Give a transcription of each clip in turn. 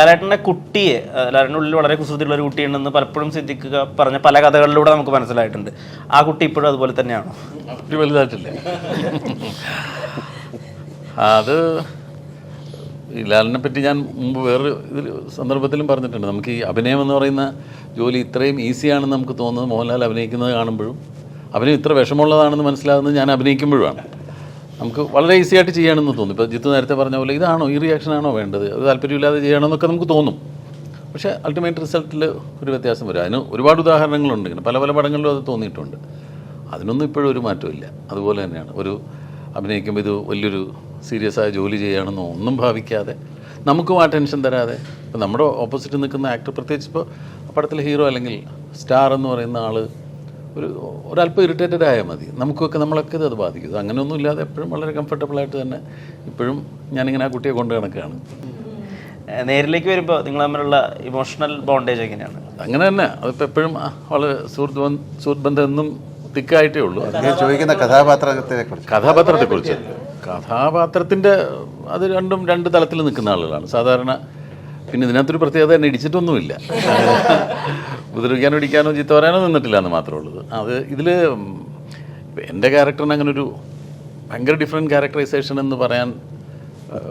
ലാലേട്ടന്റെ കുട്ടിയെ ലാലേട്ടന്റെ ഉള്ളിൽ വളരെ കുസൃതിയുള്ള ഒരു കുട്ടിയുണ്ടെന്ന് പലപ്പോഴും സിദ്ധിക്കുക പറഞ്ഞ പല കഥകളിലൂടെ നമുക്ക് മനസ്സിലായിട്ടുണ്ട്. ആ കുട്ടി ഇപ്പോഴും അതുപോലെ തന്നെയാണോ? ഒത്തിരി വലുതായിട്ടില്ല? അത് ഈ ലാലിനെ പറ്റി ഞാൻ മുമ്പ് വേറൊരു ഇതിൽ സന്ദർഭത്തിലും പറഞ്ഞിട്ടുണ്ട്. നമുക്ക് ഈ അഭിനയം എന്ന് പറയുന്ന ജോലി ഇത്രയും ഈസിയാണെന്ന് നമുക്ക് തോന്നുന്നത് മോഹൻലാൽ അഭിനയിക്കുന്നത് കാണുമ്പോഴും അഭിനയം ഇത്ര വിഷമമുള്ളതാണെന്ന് മനസ്സിലാകുന്നത് ഞാൻ അഭിനയിക്കുമ്പോഴുമാണ്. നമുക്ക് വളരെ ഈസി ആയിട്ട് ചെയ്യണമെന്ന് തോന്നും. ഇപ്പോൾ ജിത്തു നേരത്തെ പറഞ്ഞ പോലെ ഇതാണോ ഈ റിയാക്ഷനാണോ വേണ്ടത്? അത് താല്പര്യമില്ലാതെ ചെയ്യണമെന്നൊക്കെ നമുക്ക് തോന്നും. പക്ഷേ അൾട്ടിമേറ്റ് റിസൾട്ടിൽ ഒരു വ്യത്യാസം വരും. അതിന് ഒരുപാട് ഉദാഹരണങ്ങളുണ്ട്. ഇങ്ങനെ പല പല പടങ്ങളിലും അത് തോന്നിയിട്ടുണ്ട്. അതിനൊന്നും ഇപ്പോഴും ഒരു മാറ്റമില്ല അതുപോലെ തന്നെയാണ്. ഒരു അഭിനയിക്കുമ്പോൾ ഇത് വലിയൊരു സീരിയസ് ആയ ജോലി ചെയ്യുകയാണെന്നോ ഒന്നും ഭാവിക്കാതെ നമുക്കും ആ ടെൻഷൻ തരാതെ. ഇപ്പം നമ്മുടെ ഓപ്പോസിറ്റ് നിൽക്കുന്ന ആക്ടർ പ്രത്യേകിച്ച് ഇപ്പോൾ പടത്തിലെ ഹീറോ അല്ലെങ്കിൽ സ്റ്റാർ എന്ന് പറയുന്ന ആൾ ഒരു ഒരല്പം ഇറിറ്റേറ്റഡ് ആയാൽ മതി. നമുക്കൊക്കെ നമ്മളൊക്കെ ഇത് അത് ബാധിക്കും. അങ്ങനെയൊന്നും ഇല്ലാതെ എപ്പോഴും വളരെ കംഫർട്ടബിളായിട്ട് തന്നെ ഇപ്പോഴും ഞാനിങ്ങനെ ആ കുട്ടിയെ കൊണ്ട് കണക്കാണ് നേരിലേക്ക് വരുമ്പോൾ നിങ്ങൾ തമ്മിലുള്ള ഇമോഷണൽ ബോണ്ടേജ് എങ്ങനെയാണ്? അങ്ങനെ തന്നെ. അതിപ്പോൾ എപ്പോഴും വളരെ സുഹൃത്ത് സുഹൃത്ത് ബന്ധം എന്നും തിക്കായിട്ടേ ഉള്ളൂ. ചോദിക്കുന്ന കഥാപാത്രത്തെ കുറിച്ച് കഥാപാത്രത്തെക്കുറിച്ച്. കഥാപാത്രത്തിന്റെ അത് രണ്ടും രണ്ട് തലത്തിൽ നിൽക്കുന്ന ആളുകളാണ്. സാധാരണ പിന്നെ ഇതിനകത്തൊരു പ്രത്യേകത തന്നെ ഇടിച്ചിട്ടൊന്നുമില്ല. ഉപദ്രവിക്കാനോ ഇടിക്കാനോ ചീത്ത പറയാനോ നിന്നിട്ടില്ല എന്ന് മാത്രമേ ഉള്ളൂ. അത് ഇതിൽ എന്റെ ക്യാരക്ടറിന് അങ്ങനെ ഒരു ഭയങ്കര ഡിഫറെന്റ് ക്യാരക്ടറൈസേഷൻ എന്ന് പറയാൻ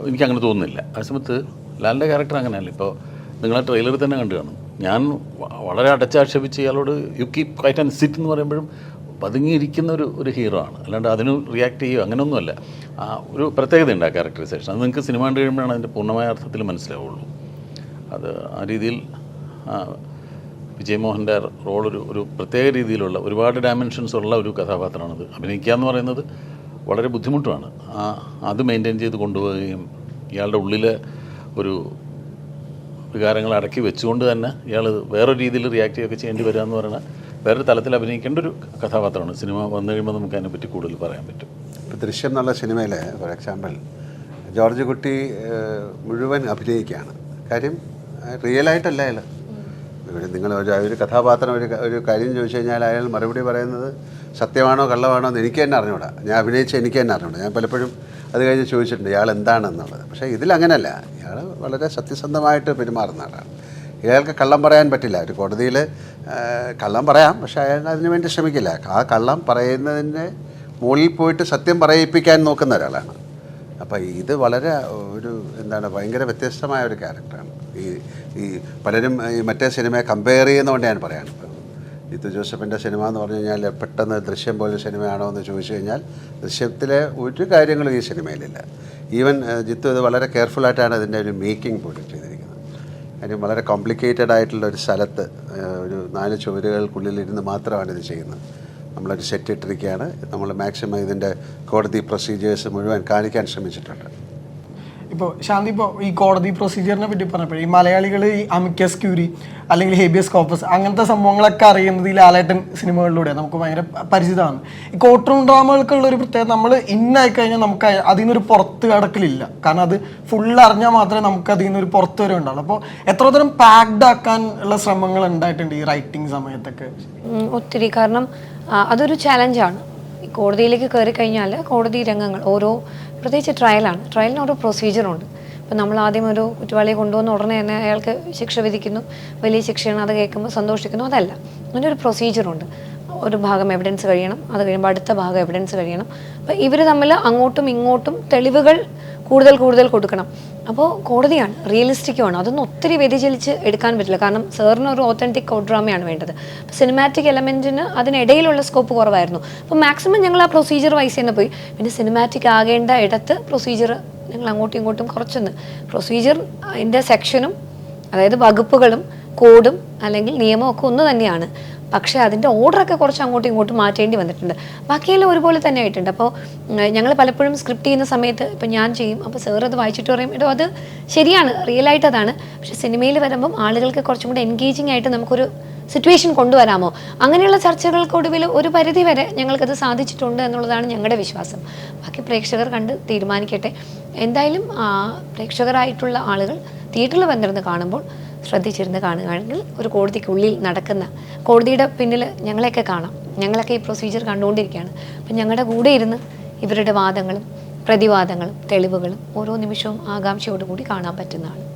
എനിക്ക് അങ്ങനെ തോന്നുന്നില്ല. ആ സമയത്ത് ലാലിന്റെ ക്യാരക്ടർ അങ്ങനെയല്ല. ഇപ്പോൾ നിങ്ങളെ ട്രെയിലറിൽ തന്നെ കണ്ടു കാണും. ഞാൻ വളരെ അടച്ചാക്ഷേപിച്ച് ഇയാളോട് you keep quiet and sit എന്ന് പറയുമ്പോഴും പതുങ്ങിയിരിക്കുന്ന ഒരു ഒരു ഹീറോ ആണ്. അല്ലാണ്ട് അതിന് റിയാക്ട് ചെയ്യുക അങ്ങനെയൊന്നുമല്ല ആ ഒരു പ്രത്യേകതയുണ്ട് ആ ക്യാരക്ടറൈസേഷൻ അത് നിങ്ങൾക്ക് സിനിമ കണ്ടു കഴിയുമ്പോഴാണ് അതിന്റെ പൂർണമായ അർത്ഥത്തിൽ മനസ്സിലാവുള്ളൂ. അത് ആ രീതിയിൽ വിജയമോഹന്റെ ഒരു ഒരു പ്രത്യേക രീതിയിലുള്ള ഒരുപാട് ഡയമെൻഷൻസ് ഉള്ള ഒരു കഥാപാത്രമാണത്. അഭിനയിക്കുക എന്ന് പറയുന്നത് വളരെ ബുദ്ധിമുട്ടാണ് ആ അത് മെയിന്റെയിൻ ചെയ്ത് കൊണ്ടുപോവുകയും ഇയാളുടെ ഉള്ളിലെ ഒരു വികാരങ്ങൾ അടക്കി വെച്ചുകൊണ്ട് തന്നെ ഇയാൾ വേറൊരു രീതിയിൽ റിയാക്ട് ചെയ്യുകയൊക്കെ ചെയ്യേണ്ടി വരിക എന്ന് പറയുന്നത് വേറൊരു തലത്തിൽ അഭിനയിക്കേണ്ട ഒരു കഥാപാത്രമാണ്. സിനിമ വന്നു കഴിയുമ്പോൾ നമുക്ക് അതിനെപ്പറ്റി കൂടുതൽ പറയാൻ പറ്റും. ഇപ്പോൾ ദൃശ്യം എന്നുള്ള സിനിമയിൽ ഫോർ എക്സാമ്പിൾ ജോർജ് കുട്ടി മുഴുവൻ അഭിനയിക്കുകയാണ്. കാര്യം റിയൽ ആയിട്ടല്ല അയാൾ ഇവിടെ നിങ്ങൾ ഒരു ഒരു കഥാപാത്രം ഒരു ഒരു കാര്യം ചോദിച്ചു കഴിഞ്ഞാൽ അയാൾ മറുപടി പറയുന്നത് സത്യമാണോ കള്ളമാണോ എന്ന് എനിക്ക് തന്നെ അറിഞ്ഞൂടാ. ഞാൻ അഭിനയിച്ച എനിക്ക് തന്നെ അറിഞ്ഞൂടാ. ഞാൻ പലപ്പോഴും അത് കഴിഞ്ഞ് ചോദിച്ചിട്ടുണ്ട് ഇയാൾ എന്താണെന്നുള്ളത്? പക്ഷേ ഇതിലങ്ങനല്ല. ഇയാൾ വളരെ സത്യസന്ധമായിട്ട് പെരുമാറുന്ന ആളാണ്. ഇയാൾക്ക് കള്ളം പറയാൻ പറ്റില്ല. ഒരു കോടതിയിൽ കള്ളം പറയാം പക്ഷേ അയാൾ അതിനു വേണ്ടി ശ്രമിക്കില്ല. ആ കള്ളം പറയുന്നതിന്റെ മുകളിൽ പോയിട്ട് സത്യം പറയിപ്പിക്കാൻ നോക്കുന്ന ഒരാളാണ്. അപ്പോൾ ഇത് വളരെ ഒരു എന്താണ് ഭയങ്കര വ്യത്യസ്തമായ ഒരു ക്യാരക്ടറാണ്. ഈ ഈ പലരും ഈ മറ്റേ സിനിമയെ കമ്പയർ ചെയ്യുന്നതുകൊണ്ട് ഞാൻ പറയാണ് ഇത് ജോസഫിന്റെ സിനിമ എന്ന് പറഞ്ഞു കഴിഞ്ഞാൽ പെട്ടെന്ന് ദൃശ്യം പോലെ സിനിമയാണോ എന്ന് ചോദിച്ചു കഴിഞ്ഞാൽ ദൃശ്യത്തിലെ ഒരു കാര്യങ്ങളും ഈ സിനിമയിലില്ല. ഈവൻ ജിത്തു ഇത് വളരെ കെയർഫുള്ളായിട്ടാണ് ഇതിന്റെ ഒരു മേക്കിംഗ് പോലും ചെയ്തിരിക്കുന്നത്. കാര്യം വളരെ കോംപ്ലിക്കേറ്റഡ് ആയിട്ടുള്ള ഒരു സ്ഥലത്ത് ഒരു നാല് ചുവരുകൾക്കുള്ളിലിരുന്ന് മാത്രമാണ് ഇത് ചെയ്യുന്നത്. നമ്മളൊരു സെറ്റ് ഇട്ടിരിക്കുകയാണ്. നമ്മൾ മാക്സിമം ഇതിന്റെ കോടതി പ്രൊസീജിയേഴ്സ് മുഴുവൻ കാണിക്കാൻ ശ്രമിച്ചിട്ടുണ്ട്. ഇപ്പോൾ ശാന്തി ഇപ്പോൾ ഈ കോടതി പ്രൊസീജിയറിനെ പറ്റി പറഞ്ഞപ്പോൾ ഈ മലയാളികൾ ഈ അമിക്കസ് ക്യൂരി അല്ലെങ്കിൽ ഹേബിയസ് കോപ്പസ് അങ്ങനത്തെ സംഭവങ്ങളൊക്കെ അറിയുന്നത് ഈ ലാലേട്ടൻ സിനിമകളിലൂടെ നമുക്ക് ഭയങ്കര പരിചിതമാണ്. ഈ കോർട്ട് റൂം ഡ്രാമകൾക്കുള്ള ഒരു പ്രത്യേകത നമ്മൾ ഇന്നായി കഴിഞ്ഞാൽ നമുക്ക് അതിനൊരു പുറത്ത് കടക്കലില്ല. കാരണം അത് ഫുൾ അറിഞ്ഞാൽ മാത്രമേ നമുക്ക് അതിൽ നിന്നൊരു പുറത്ത് വരെ ഉണ്ടാവുള്ളൂ. അപ്പോൾ എത്രതരം പാക്ഡ് ആക്കാൻ ഉള്ള ശ്രമങ്ങൾ ഉണ്ടായിട്ടുണ്ട് ഈ റൈറ്റിംഗ് സമയത്തൊക്കെ? ഒത്തിരി. കാരണം അതൊരു ചാലഞ്ചാണ് ഈ കോടതിയിലേക്ക് കയറി കഴിഞ്ഞാൽ കോടതി രംഗങ്ങൾ ഓരോ പ്രത്യേകിച്ച് ട്രയലാണ് ട്രയലിന് ഓരോ പ്രൊസീജിയറുണ്ട് ഇപ്പം നമ്മൾ ആദ്യം ഒരു കുറ്റവാളിയെ കൊണ്ടുവന്ന ഉടനെ തന്നെ അയാൾക്ക് ശിക്ഷ വിധിക്കുന്നു. വലിയ ശിക്ഷയാണ് അത് കേൾക്കുമ്പോൾ സന്തോഷിക്കുന്നു. അതല്ല. അങ്ങനെ ഒരു പ്രൊസീജിയറുണ്ട് ഒരു ഭാഗം എവിഡൻസ് കഴിയണം. അത് കഴിയുമ്പോൾ അടുത്ത ഭാഗം എവിഡൻസ് കഴിയണം. അപ്പം ഇവർ തമ്മിൽ അങ്ങോട്ടും ഇങ്ങോട്ടും തെളിവുകൾ കൂടുതൽ കൂടുതൽ കൊടുക്കണം. അപ്പോൾ കോടതിയാണ് റിയലിസ്റ്റിക്കുമാണ് അതൊന്നും ഒത്തിരി വ്യതിചലിച്ച് എടുക്കാൻ പറ്റില്ല. കാരണം സാറിന് ഒരു ഓത്തന്റിക് കോഡ്രാമയാണ് ഡ്രാമയാണ് വേണ്ടത്. സിനിമാറ്റിക് എലമെന്റിന് അതിനിടയിലുള്ള സ്കോപ്പ് കുറവായിരുന്നു. അപ്പോൾ മാക്സിമം ഞങ്ങൾ ആ പ്രൊസീജിയർ വൈസ് തന്നെ പോയി. പിന്നെ സിനിമാറ്റിക് ആകേണ്ട ഇടത്ത് പ്രൊസീജിയർ ഞങ്ങൾ അങ്ങോട്ടും ഇങ്ങോട്ടും കുറച്ചൊന്ന്. പ്രൊസീജിയർ അതിന്റെ സെക്ഷനും അതായത് വകുപ്പുകളും കോഡും അല്ലെങ്കിൽ നിയമമൊക്കെ ഒന്ന് തന്നെയാണ്. പക്ഷേ അതിന്റെ ഓർഡറൊക്കെ കുറച്ച് അങ്ങോട്ടും ഇങ്ങോട്ടും മാറ്റേണ്ടി വന്നിട്ടുണ്ട്. ബാക്കിയെല്ലാം ഒരുപോലെ തന്നെ ആയിട്ടുണ്ട്. അപ്പോൾ ഞങ്ങൾ പലപ്പോഴും സ്ക്രിപ്റ്റ് ചെയ്യുന്ന സമയത്ത് ഇപ്പം ഞാൻ ചെയ്യും അപ്പോൾ സാർ അത് വായിച്ചിട്ട് പറയും എടോ അത് ശരിയാണ് റിയലായിട്ട് അതാണ്. പക്ഷേ സിനിമയിൽ വരുമ്പം ആളുകൾക്ക് കുറച്ചും കൂടെ എൻഗേജിങ് ആയിട്ട് നമുക്കൊരു സിറ്റുവേഷൻ കൊണ്ടുവരാമോ? അങ്ങനെയുള്ള ചർച്ചകൾക്കൊടുവിൽ ഒരു പരിധി വരെ ഞങ്ങൾക്കത് സാധിച്ചിട്ടുണ്ട് എന്നുള്ളതാണ് ഞങ്ങളുടെ വിശ്വാസം. ബാക്കി പ്രേക്ഷകർ കണ്ട് തീരുമാനിക്കട്ടെ. എന്തായാലും പ്രേക്ഷകരായിട്ടുള്ള ആളുകൾ തിയേറ്ററിൽ വന്നിരുന്ന് കാണുമ്പോൾ ശ്രദ്ധിച്ചിരുന്ന് കാണുകയാണെങ്കിൽ ഒരു കോടതിക്കുള്ളിൽ നടക്കുന്ന കോടതിയുടെ പിന്നിൽ ഞങ്ങളെയൊക്കെ കാണാം. ഞങ്ങളൊക്കെ ഈ പ്രൊസീജിയർ കണ്ടുകൊണ്ടിരിക്കുകയാണ്. അപ്പം ഞങ്ങളുടെ കൂടെ ഇരുന്ന് ഇവരുടെ വാദങ്ങളും പ്രതിവാദങ്ങളും തെളിവുകളും ഓരോ നിമിഷവും ആകാംക്ഷയോടുകൂടി കാണാൻ പറ്റുന്നതാണ്.